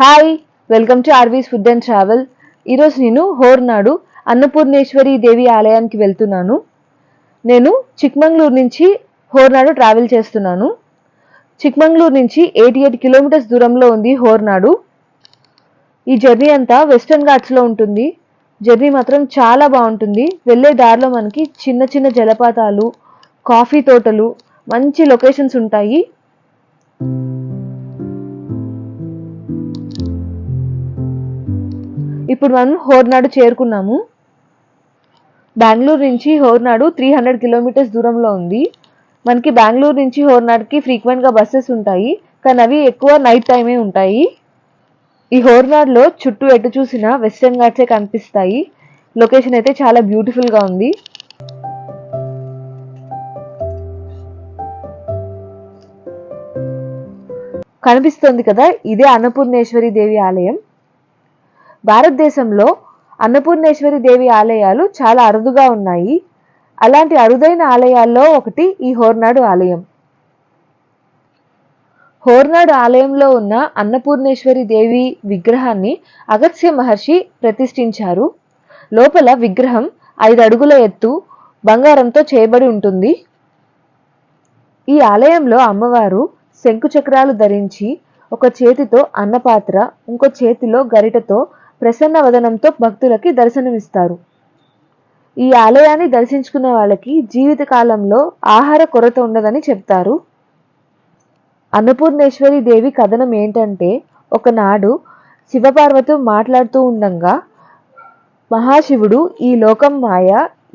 Hi welcome to RVs food and travel ఈరోజు నేను హోర్నాడు అన్నపూర్ణేశ్వరి దేవి ఆలయానికి వెళ్తున్నాను. నేను చిక్మంగళూరు నుంచి హోర్నాడు ట్రావెల్ చేస్తున్నాను. చిక్మంగళూరు నుంచి ఎయిటీ ఎయిట్ కిలోమీటర్స్ దూరంలో ఉంది హోర్నాడు. ఈ జర్నీ అంతా వెస్టర్న్ ఘాట్స్లో ఉంటుంది. జర్నీ మాత్రం చాలా బాగుంటుంది. వెళ్ళే దారిలో మనకి చిన్న చిన్న జలపాతాలు కాఫీ తోటలు మంచి లొకేషన్స్ ఉంటాయి. ఇప్పుడు మనం హోర్నాడు చేరుకున్నాము. బెంగళూరు నుంచి హోర్నాడు త్రీ హండ్రెడ్ కిలోమీటర్స్ దూరంలో ఉంది. మనకి బెంగళూరు నుంచి హోర్నాడుకి ఫ్రీక్వెంట్గా బస్సెస్ ఉంటాయి. కానీ అవి ఎక్కువ నైట్ టైమే ఉంటాయి. ఈ హోర్నాడులో చుట్టూ ఎటు చూసినా వెస్టర్న్ ఘాట్సే కనిపిస్తాయి. లొకేషన్ అయితే చాలా బ్యూటిఫుల్గా ఉంది. కనిపిస్తుంది కదా ఇదే అన్నపూర్ణేశ్వరి దేవి ఆలయం. భారతదేశంలో అన్నపూర్ణేశ్వరి దేవి ఆలయాలు చాలా అరుదుగా ఉన్నాయి. అలాంటి అరుదైన ఆలయాల్లో ఒకటి ఈ హోర్నాడు ఆలయం. హోర్నాడు ఆలయంలో ఉన్న అన్నపూర్ణేశ్వరి దేవి విగ్రహాన్ని అగత్స్య మహర్షి ప్రతిష్ఠించారు. లోపల విగ్రహం ఐదు అడుగుల ఎత్తు బంగారంతో చేయబడి ఉంటుంది. ఈ ఆలయంలో అమ్మవారు శంకు చక్రాలు ధరించి ఒక చేతితో అన్నపాత్ర ఇంకో చేతిలో గరిటతో ప్రసన్న వదనంతో భక్తులకి దర్శనమిస్తారు. ఈ ఆలయాన్ని దర్శించుకున్న వాళ్ళకి జీవితకాలంలో ఆహార కొరత ఉండదని చెప్తారు. అన్నపూర్ణేశ్వరి దేవి కథనం ఏంటంటే ఒకనాడు శివపార్వతి మాట్లాడుతూ ఉండంగా మహాశివుడు ఈ లోకం మాయ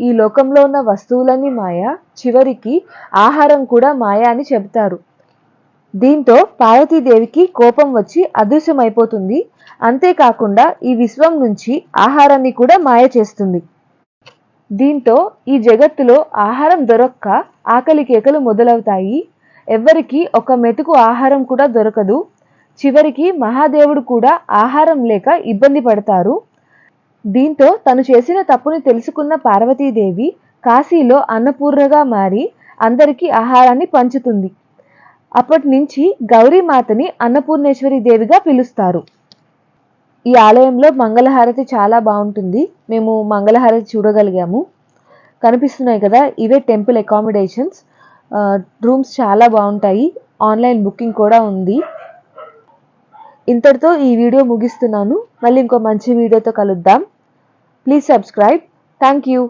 ఈ లోకంలో ఉన్న వస్తువులన్నీ మాయ చివరికి ఆహారం కూడా మాయ అని చెబుతారు. దీంతో పార్వతీదేవికి కోపం వచ్చి అదృశ్యమైపోతుంది. అంతేకాకుండా ఈ విశ్వం నుంచి ఆహారాన్ని కూడా మాయ చేస్తుంది. దీంతో ఈ జగత్తులో ఆహారం దొరక్క ఆకలి కేకలు మొదలవుతాయి. ఎవ్వరికి ఒక మెతుకు ఆహారం కూడా దొరకదు. చివరికి మహాదేవుడు కూడా ఆహారం లేక ఇబ్బంది పడతారు. దీంతో తను చేసిన తప్పుని తెలుసుకున్న పార్వతీదేవి కాశీలో అన్నపూర్ణగా మారి అందరికీ ఆహారాన్ని పంచుతుంది. అప్పటి నుంచి గౌరీమాతని అన్నపూర్ణేశ్వరి దేవిగా పిలుస్తారు. ఈ ఆలయంలో మంగళహారతి చాలా బాగుంటుంది. మేము మంగళహారతి చూడగలిగాము. కనిపిస్తున్నాయి కదా ఇవే టెంపుల్ అకామిడేషన్స్. రూమ్స్ చాలా బాగుంటాయి. ఆన్లైన్ బుకింగ్ కూడా ఉంది. ఇంతటితో ఈ వీడియో ముగిస్తున్నాను. మళ్ళీ ఇంకో మంచి వీడియోతో కలుద్దాం. Please subscribe. Thank you.